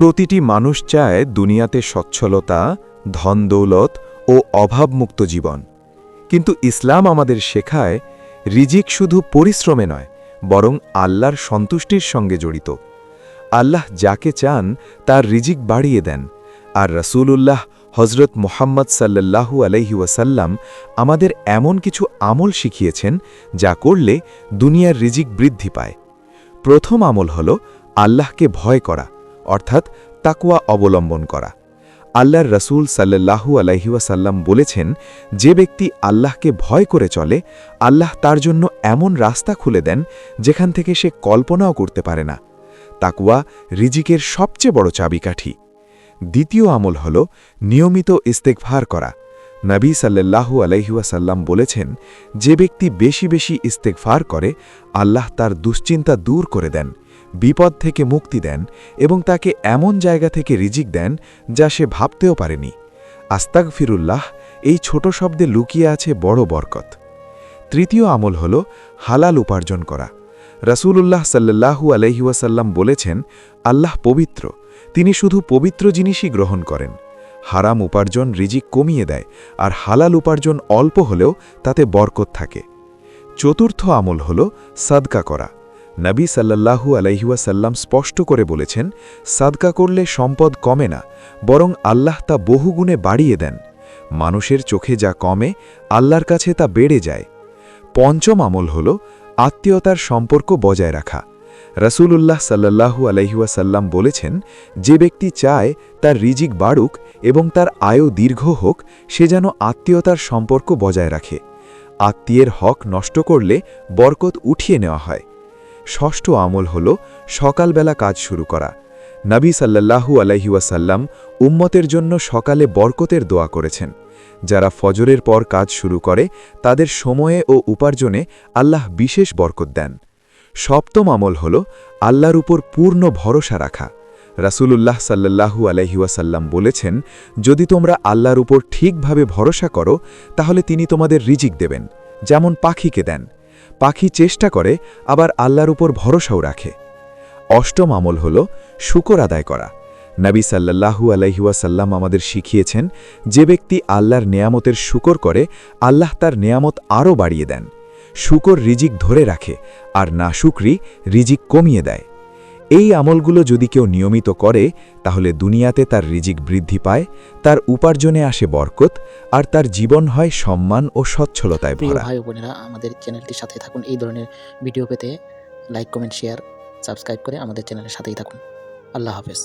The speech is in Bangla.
প্রতিটি মানুষ চায় দুনিয়াতে সচ্ছলতা, ধন দৌলত ও অভাবমুক্ত জীবন। কিন্তু ইসলাম আমাদের শেখায়, রিজিক শুধু পরিশ্রমে নয়, বরং আল্লাহর সন্তুষ্টির সঙ্গে জড়িত। আল্লাহ যাকে চান, তার রিজিক বাড়িয়ে দেন। আর রসূলুল্লাহ হজরত মোহাম্মদ সাল্লাল্লাহু আলহি ওয়াসাল্লাম আমাদের এমন কিছু আমল শিখিয়েছেন, যা করলে দুনিয়ার রিজিক বৃদ্ধি পায়। প্রথম আমল হল আল্লাহকে ভয় করা। অর্থাৎ তাকুয়া অবলম্বন করা। আল্লাহর রসুল সাল্লাল্লাহু আলহিউসাল্লাম বলেছেন, যে ব্যক্তি আল্লাহকে ভয় করে চলে, আল্লাহ তার জন্য এমন রাস্তা খুলে দেন যেখান থেকে সে কল্পনাও করতে পারে না। তাকুয়া রিজিকের সবচেয়ে বড় চাবিকাঠি। দ্বিতীয় আমল হল নিয়মিত ইস্তেকভার করা। নবী সাল্লাল্লাহু আলহিউসাল্লাম বলেছেন, যে ব্যক্তি বেশি বেশি ইস্তেকভার করে, আল্লাহ তার দুশ্চিন্তা দূর করে দেন। বিপদ থেকে মুক্তি দেন এবং তাকে এমন জায়গা থেকে রিজিক দেন যা সে ভাবতেও পারেনি। আস্তাক ফিরুল্লাহ এই ছোট শব্দে লুকিয়ে আছে বড় বরকত। তৃতীয় আমল হল হালাল উপার্জন করা। রসূলুল্লাহ সাল্লাল্লাহু আলহিউসাল্লাম বলেছেন, আল্লাহ পবিত্র, তিনি শুধু পবিত্র জিনিসই গ্রহণ করেন। হারাম উপার্জন রিজিক কমিয়ে দেয় আর হালাল উপার্জন অল্প হলেও তাতে বরকত থাকে। চতুর্থ আমল হল সাদকা করা। নবী সাল্লাল্লাহু আলহিউসাল্লাম স্পষ্ট করে বলেছেন, সাদকা করলে সম্পদ কমে না, বরং আল্লাহ তা বহুগুণে বাড়িয়ে দেন। মানুষের চোখে যা কমে, আল্লাহর কাছে তা বেড়ে যায়। পঞ্চম আমল হল আত্মীয়তার সম্পর্ক বজায় রাখা। রসূলুল্লাহ সাল্লাল্লাহু আলহিউসাল্লাম বলেছেন, যে ব্যক্তি চায় তার রিজিক বাড়ুক এবং তার আয়ু দীর্ঘ হোক, সে যেন আত্মীয়তার সম্পর্ক বজায় রাখে। আত্মীয়ের হক নষ্ট করলে বরকত উঠিয়ে নেওয়া হয়। ষষ্ঠ আমল হল সকালবেলা কাজ শুরু করা। নবী সাল্লাল্লাহু আলহিউসাল্লাম উম্মতের জন্য সকালে বরকতের দোয়া করেছেন। যারা ফজরের পর কাজ শুরু করে, তাদের সময়ে ও উপার্জনে আল্লাহ বিশেষ বরকত দেন। সপ্তম আমল হল আল্লাহর উপর পূর্ণ ভরসা রাখা। রাসূলুল্লাহ সাল্লাল্লাহু আলহিউসাল্লাম বলেছেন, যদি তোমরা আল্লাহর উপর ঠিকভাবে ভরসা করো, তাহলে তিনি তোমাদের রিজিক দেবেন, যেমন পাখিকে দেন। পাখি চেষ্টা করে, আবার আল্লাহর উপর ভরসাও রাখে। অষ্টম আমল হল শুকর আদায় করা। নবী সাল্লাল্লাহু আলহিউসাল্লাম আমাদের শিখিয়েছেন, যে ব্যক্তি আল্লাহর নেয়ামতের শুকর করে, আল্লাহ তার নেয়ামত আরও বাড়িয়ে দেন। শুকর রিজিক ধরে রাখে, আর না শুকরি রিজিক কমিয়ে দেয়। এই আমলগুলো যদি কেউ নিয়মিত করে তাহলে দুনিয়াতে তার রিজিক বৃদ্ধি পায় তার উপার্জনে আসে বরকত আর তার জীবন হয় সম্মান ও সচ্ছলতায় ভরা। ভাই বোনেরা আমাদের চ্যানেলটির সাথে থাকুন। এই ধরনের ভিডিও পেতে লাইক কমেন্ট শেয়ার সাবস্ক্রাইব করে আমাদের চ্যানেলের সাথেই থাকুন। আল্লাহ হাফেজ।